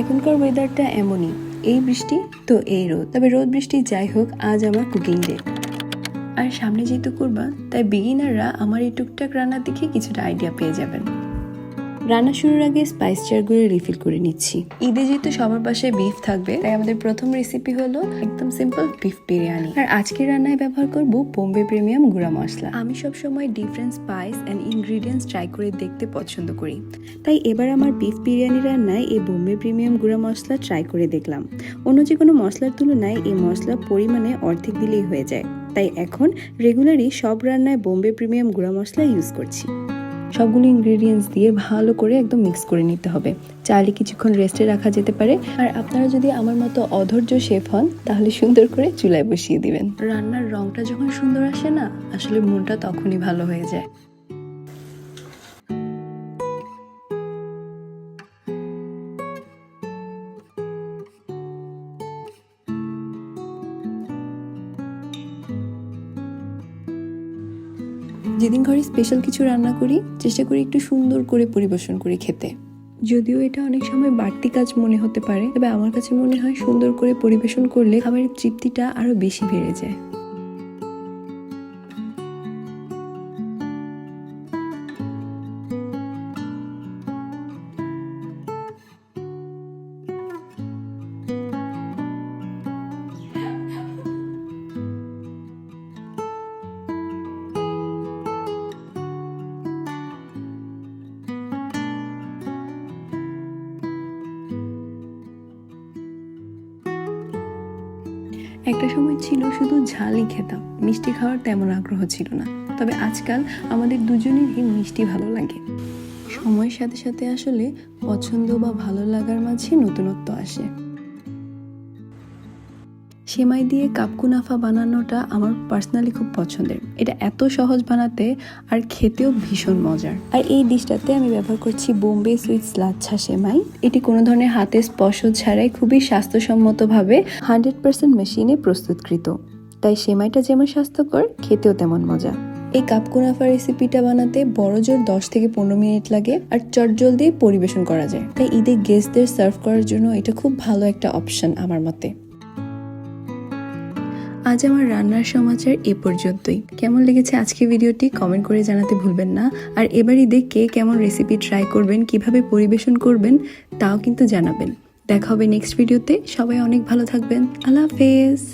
এখনকার ওয়েদারটা এমনই। এই বৃষ্টি তো এই রোদ। তবে রোদ বৃষ্টি যাই হোক, আজ আমার কুকিং ডে আর সামনে যেহেতু করবা তাই বিগিনাররা আমার এই টুকটাক রান্নার দিকে কিছুটা আইডিয়া পেয়ে যাবেন। রান্না শুরুর আগে স্পাইস চারগুলো রিফিল করে নিচ্ছি। ঈদে যেহেতু সবার পাশে বিফ থাকবে, তাই আমাদের প্রথম রেসিপি হলো একদম সিম্পল বিফ বিরিয়ানি। আর আজকের রান্নায় ব্যবহার করব বোম্বে প্রিমিয়াম গুঁড়া মশলা। আমি সব সময় different spice and ingredients try করে দেখতে পছন্দ করি। তাই এবার আমার বিফ বিরিয়ানি রান্নায় এই বোম্বে প্রিমিয়াম গুঁড়া মশলা ট্রাই করে দেখলাম। অন্য যে কোনো মশলার তুলনায় এই মশলা পরিমাণে অর্ধেক দিলেই হয়ে যায়। তাই এখন রেগুলারই সব রান্নায় বোম্বে প্রিমিয়াম গুঁড়া মশলা ইউজ করছি। সবগুলো ইনগ্রেডিয়েন্টস দিয়ে ভালো করে একদম মিক্স করে নিতে হবে। চাইলে কিছুক্ষণ রেস্টে রাখা যেতে পারে। আর আপনারা যদি আমার মতো অধৈর্য শেফ হন, তাহলে সুন্দর করে চুলায় বসিয়ে দিবেন। রান্নার রংটা যখন সুন্দর আসে না, আসলে মনটা তখনই ভালো হয়ে যায়। যেদিন ঘরে স্পেশাল কিছু রান্না করি, চেষ্টা করি একটু সুন্দর করে পরিবেশন করে খেতে। যদিও এটা অনেক সময় বাড়তি কাজ মনে হতে পারে, তবে আমার কাছে মনে হয় সুন্দর করে পরিবেশন করলে খাবারের তৃপ্তিটা আরও বেশি বেড়ে যায়। একটা সময় ছিল শুধু ঝালই খেতাম, মিষ্টি খাওয়ার তেমন আগ্রহ ছিল না। তবে আজকাল আমাদের দুজনেরই মিষ্টি ভালো লাগে। সময়ের সাথে সাথে আসলে পছন্দ বা ভালো লাগার মাঝে নতুনত্ব আসে। সেমাই দিয়ে কাপকুনাফা বানানোটা আমার পার্সোনালি খুব পছন্দের। এটা এত সহজ বানাতে আর খেতেও ভীষণ মজার। আর এই ডিশটাতে আমি ব্যবহার করছি বোম্বে সুইটস লাচ্ছা সেমাই। এটি কোনো ধরনের হাতে স্পর্শ ছাড়াই খুবই স্বাস্থ্যসম্মতভাবে হান্ড্রেড পার্সেন্ট মেশিনে প্রস্তুতকৃত। তাই সেমাইটা যেমন স্বাস্থ্যকর, খেতেও তেমন মজা। এই কাপকুনাফা রেসিপিটা বানাতে বড় জোর দশ থেকে পনেরো মিনিট লাগে আর চটজলদি পরিবেশন করা যায়। তাই ঈদে গেস্টদের সার্ভ করার জন্য এটা খুব ভালো একটা অপশন আমার মতে। আজ আমার রান্নার সমাচার এ পর্যন্তই। কেমন লেগেছে আজকে ভিডিওটি কমেন্ট করে জানাতে ভুলবেন না। আর এবারই ঈদে কে কেমন রেসিপি ট্রাই করবেন, কীভাবে পরিবেশন করবেন, তাও কিন্তু জানাবেন। দেখা হবে নেক্সট ভিডিওতে সবাই অনেক ভালো থাকবেন। আল্লাহ হাফেজ।